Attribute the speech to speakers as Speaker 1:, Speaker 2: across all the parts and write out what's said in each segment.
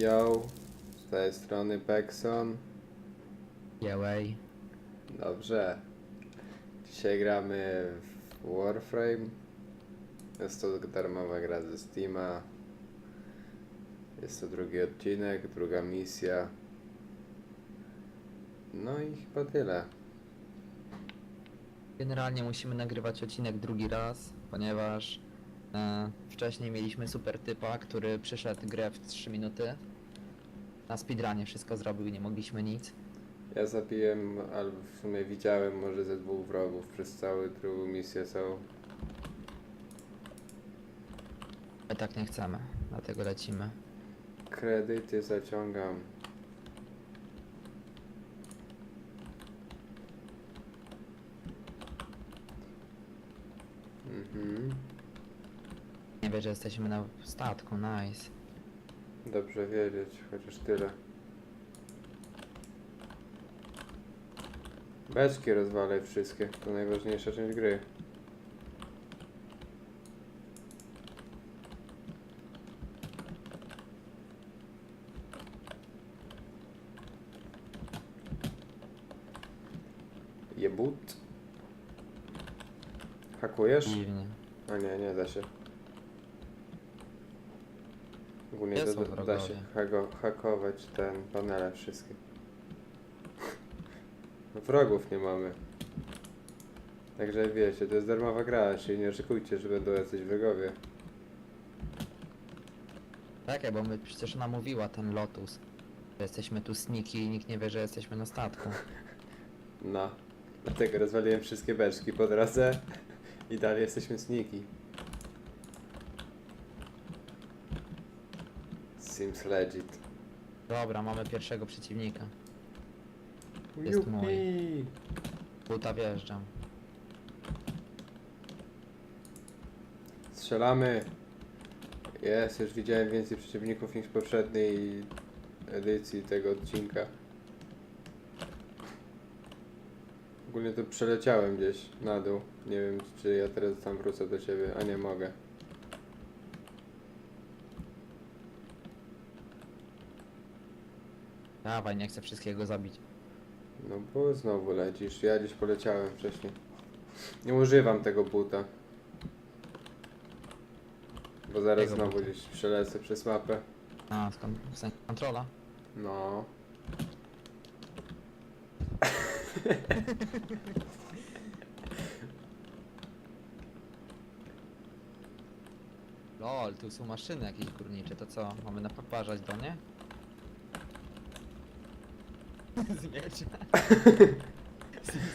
Speaker 1: Yo, z tej strony Pexon.
Speaker 2: Yałej.
Speaker 1: Dobrze. Dzisiaj gramy w Warframe. Jest to darmowa gra ze Steama. Jest to drugi odcinek, druga misja. No i chyba tyle.
Speaker 2: Generalnie musimy nagrywać odcinek drugi raz, ponieważ e, wcześniej mieliśmy super typa, który przyszedł grę w 3 minuty. Na speedrunie wszystko zrobił i nie mogliśmy nic.
Speaker 1: Ja zabiłem, albo w sumie widziałem może ze dwóch wrogów przez całą drugą misję całą.
Speaker 2: My tak nie chcemy, dlatego lecimy.
Speaker 1: Kredyty zaciągam. Mhm.
Speaker 2: Nie wiem, że jesteśmy na statku, nice.
Speaker 1: Dobrze wiedzieć, chociaż tyle. Beczki rozwalaj wszystkie, to najważniejsza część gry. Jebut. Hakujesz?
Speaker 2: Dziwnie.
Speaker 1: A nie, nie da się. Ogólnie
Speaker 2: Gdzie
Speaker 1: da,
Speaker 2: są
Speaker 1: da,
Speaker 2: wrogowie?
Speaker 1: się hago, hakować ten panele wszystkie. No, Wrogów nie mamy. Także wiecie, to jest darmowa gra, czyli nie oczekujcie, że będą jacyś wrogowie.
Speaker 2: Tak, bo my przecież ona mówiła ten Lotus. Że jesteśmy tu sniki i nikt nie wie, że jesteśmy na statku.
Speaker 1: No. Dlatego rozwaliłem wszystkie beczki po drodze i dalej jesteśmy sniki. Seems legit.
Speaker 2: Dobra, mamy pierwszego przeciwnika. Jest mój. Buta wjeżdżam.
Speaker 1: Strzelamy. Jest, już widziałem więcej przeciwników niż w poprzedniej edycji tego odcinka. Ogólnie to przeleciałem gdzieś na dół. Nie wiem, czy ja teraz tam wrócę do ciebie, a nie mogę.
Speaker 2: Dawaj, nie chcę wszystkiego zabić.
Speaker 1: No bo znowu lecisz. Ja gdzieś poleciałem wcześniej. Nie używam tego buta. Bo zaraz znowu
Speaker 2: buta?
Speaker 1: gdzieś przelecę przez mapę.
Speaker 2: A, skąd? W sensie kontrola?
Speaker 1: No.
Speaker 2: Lol, tu są maszyny jakieś górnicze, to co? Mamy naparzać do nie? Z miecza.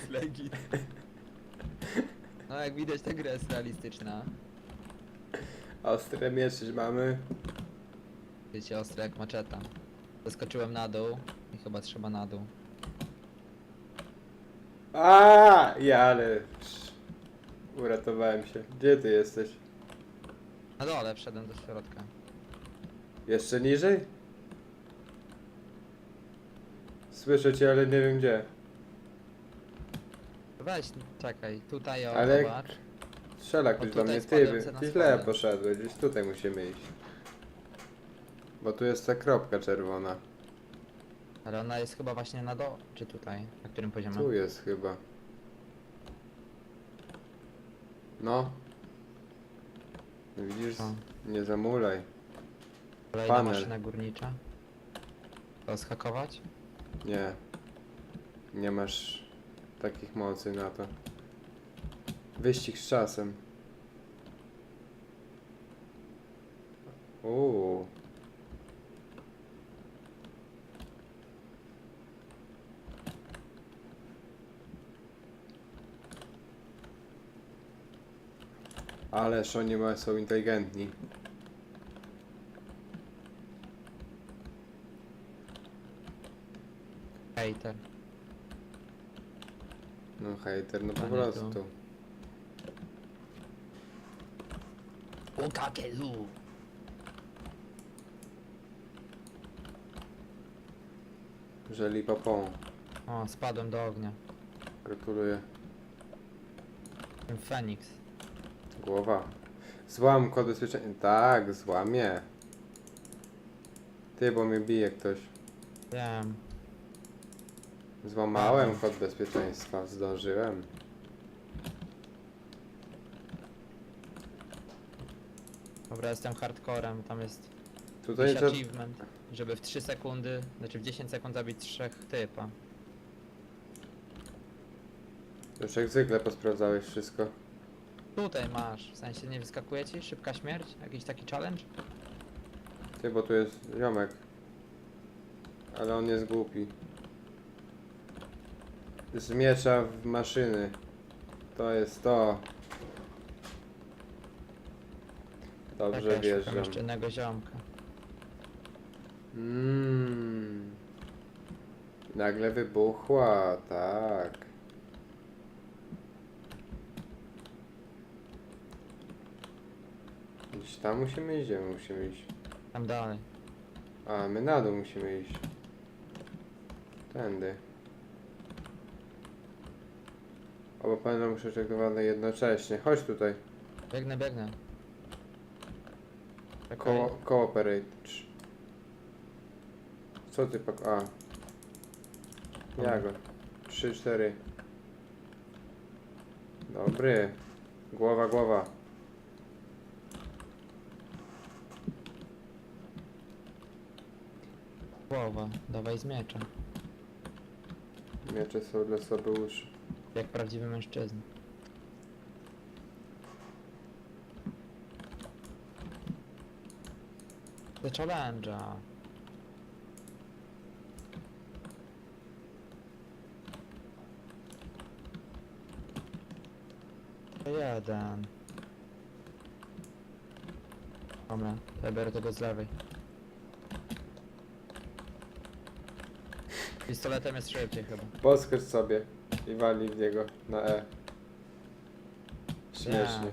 Speaker 2: Z legit. No jak widać ta gra jest realistyczna.
Speaker 1: Ostre miecze mamy.
Speaker 2: Wiecie, ostre jak maczeta. Zaskoczyłem na dół i chyba trzeba na dół.
Speaker 1: A, ja ale uratowałem się. Gdzie ty jesteś?
Speaker 2: Na dole wszedłem do środka.
Speaker 1: Jeszcze niżej? Słyszę cię, ale nie wiem gdzie.
Speaker 2: Weź, czekaj, tutaj o,
Speaker 1: Ale-
Speaker 2: zobacz.
Speaker 1: Strzela ktoś do
Speaker 2: tutaj
Speaker 1: mnie. Ty,
Speaker 2: na
Speaker 1: ty źle
Speaker 2: spadek.
Speaker 1: poszedłeś. Gdzieś tutaj musimy iść. Bo tu jest ta kropka czerwona.
Speaker 2: Ale ona jest chyba właśnie na dole, czy tutaj? Na którym poziomie?
Speaker 1: Tu jest chyba. No. Widzisz?
Speaker 2: O.
Speaker 1: Nie zamulaj.
Speaker 2: Kolejna
Speaker 1: panel.
Speaker 2: maszyna górnicza. To skakować?
Speaker 1: Nie. Nie masz takich mocy na to. Wyścig z czasem. Uuu. Ależ oni są inteligentni.
Speaker 2: Hater.
Speaker 1: No hejter, no po
Speaker 2: Panie
Speaker 1: prostu.
Speaker 2: tu. Ukakelu!
Speaker 1: Żeli papą.
Speaker 2: O, spadłem do ognia.
Speaker 1: Gratuluję.
Speaker 2: Ten Feniks.
Speaker 1: Głowa. Złam kod bezpieczeństwa. Tak, złamie. Ty, bo mnie bije ktoś.
Speaker 2: Wiem.
Speaker 1: Złamałem kod bezpieczeństwa, zdążyłem.
Speaker 2: Dobra, jestem hardcorem, tam jest
Speaker 1: Tutaj
Speaker 2: jakiś
Speaker 1: to...
Speaker 2: achievement, żeby w 3 sekundy, znaczy w 10 sekund zabić trzech typa.
Speaker 1: Już jak zwykle posprawdzałeś wszystko.
Speaker 2: Tutaj masz, w sensie nie wyskakuje ci? Szybka śmierć? Jakiś taki challenge?
Speaker 1: Ty, bo tu jest ziomek. Ale on jest głupi. Z miecza w maszyny. To jest to. Dobrze
Speaker 2: szukam
Speaker 1: wjeżdżam.
Speaker 2: jeszcze jednego ziomka.
Speaker 1: Mmm. Nagle wybuchła, tak. Gdzieś tam musimy iść, gdzie my musimy iść?
Speaker 2: Tam dalej.
Speaker 1: A, my na dół musimy iść. Tędy. Oba będą przeczekowane jednocześnie. Chodź tutaj.
Speaker 2: Biegnę, biegnę. Czekaj.
Speaker 1: Ko cooperate. Co ty pak... A. Ja go. 3, 4. Dobry. Głowa, głowa.
Speaker 2: Głowa, dawaj z miecza.
Speaker 1: Miecze są dla słabeuszy.
Speaker 2: Jak prawdziwy mężczyzna. The challenge'a. Jeden. Dobra, ja biorę tego z lewej. Pistoletem jest szybciej chyba.
Speaker 1: Podskocz sobie i wali w niego na E. Śmiesznie.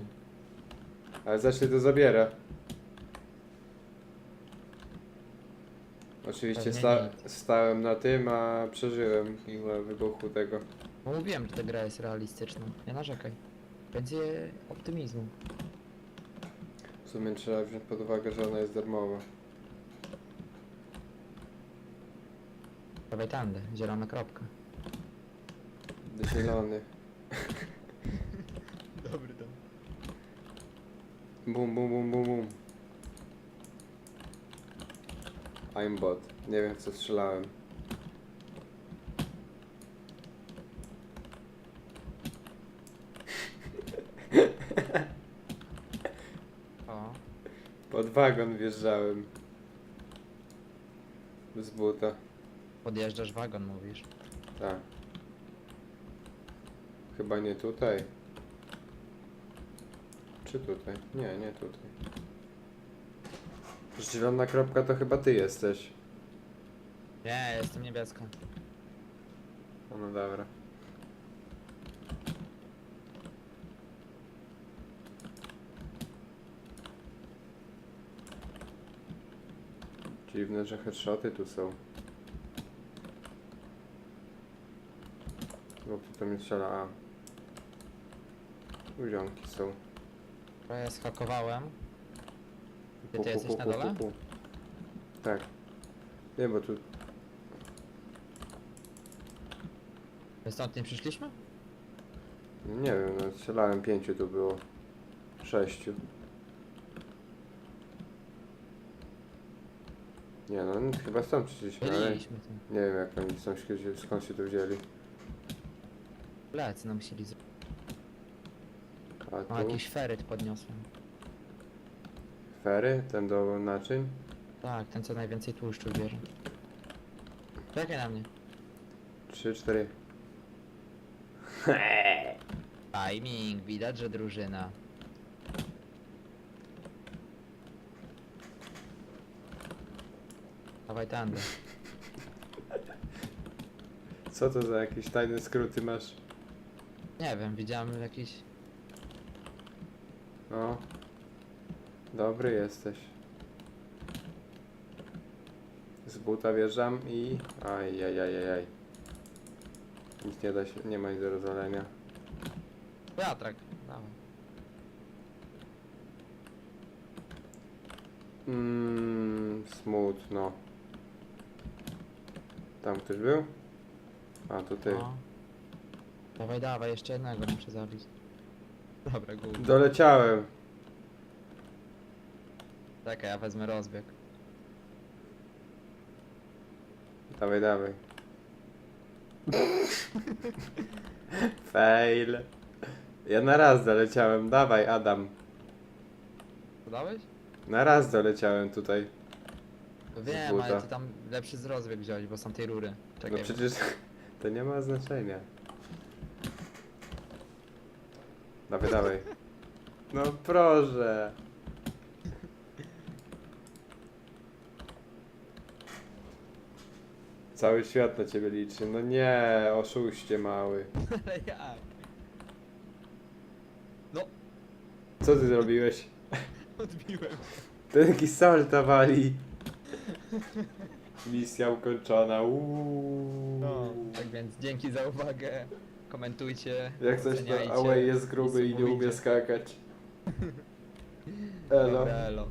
Speaker 1: Ale zacznie to zabiera. Oczywiście
Speaker 2: Pewnie
Speaker 1: sta stałem na tym, a przeżyłem mimo wybuchu tego.
Speaker 2: No mówiłem, że ta gra jest realistyczna. Nie narzekaj. Będzie optymizmu.
Speaker 1: W sumie trzeba wziąć pod uwagę, że ona jest darmowa.
Speaker 2: Dawaj tędy, zielona kropka.
Speaker 1: Zielony.
Speaker 2: Dobry ten.
Speaker 1: Bum, bum, bum, bum, bum. I'm bot. Nie wiem w co strzelałem.
Speaker 2: O,
Speaker 1: Pod wagon wjeżdżałem. Z buta.
Speaker 2: podjeżdżasz wagon, mówisz.
Speaker 1: Tak. Chyba nie tutaj. Czy tutaj? Nie, nie tutaj. Zielona kropka to chyba ty jesteś.
Speaker 2: Nie, jestem niebieska.
Speaker 1: O, No dobra. Dziwne, że headshoty tu są. Bo kto to mnie strzela? A. Tu ziomki są.
Speaker 2: To ja skakowałem. Ty, ty jesteś na dole?
Speaker 1: Tak. Nie, bo tu
Speaker 2: My stąd nie przyszliśmy?
Speaker 1: Nie wiem, no strzelałem pięciu, tu było sześciu. Nie no, chyba stąd przyszliśmy, ale nie
Speaker 2: Byliśmy tu.
Speaker 1: wiem jak oni są, skąd- skąd się tu wzięli.
Speaker 2: Plecy nam musieli zrobić.
Speaker 1: A
Speaker 2: O,
Speaker 1: tu
Speaker 2: jakiś feryt podniosłem.
Speaker 1: fery, ten do naczyń.
Speaker 2: Tak, ten co najwięcej tłuszczu bierze. Czekaj na mnie.
Speaker 1: Trzy, cztery.
Speaker 2: Timing, widać, że drużyna. Dawaj tędy.
Speaker 1: Co to za jakieś tajne skróty masz?
Speaker 2: Nie wiem, widziałem jakiś...
Speaker 1: No. Dobry jesteś. Z buta wjeżdżam i... Ajajajajaj. Nic nie da się, nie ma nic do rozwalenia.
Speaker 2: Wiatrak. Dawaj.
Speaker 1: Mmm, smutno. Tam ktoś był? A, to ty.
Speaker 2: No. Dawaj, dawaj, jeszcze jednego muszę zabić. Dobra, gół.
Speaker 1: Doleciałem.
Speaker 2: Czekaj, ja wezmę rozbieg.
Speaker 1: Dawaj, dawaj. Fail. Ja na raz doleciałem. Dawaj, Adam.
Speaker 2: Podałeś?
Speaker 1: Na raz doleciałem tutaj.
Speaker 2: No wiem,
Speaker 1: buta.
Speaker 2: ale ty tam lepszy z rozbieg wziąłeś, bo są tej rury. Czekaj,
Speaker 1: No przecież to nie ma znaczenia. Dawaj, dawaj. No proszę. Cały świat na ciebie liczy. No nie, oszuście mały.
Speaker 2: ale jak? No,
Speaker 1: Co ty zrobiłeś?
Speaker 2: odbiłem.
Speaker 1: Ten jakiś salta wali. Misja ukończona. Uuu.
Speaker 2: No, tak więc dzięki za uwagę. Komentujcie.
Speaker 1: Jak coś
Speaker 2: oceniajcie
Speaker 1: to Away jest gruby i nie umie skakać. Elo.
Speaker 2: Dobra, elo.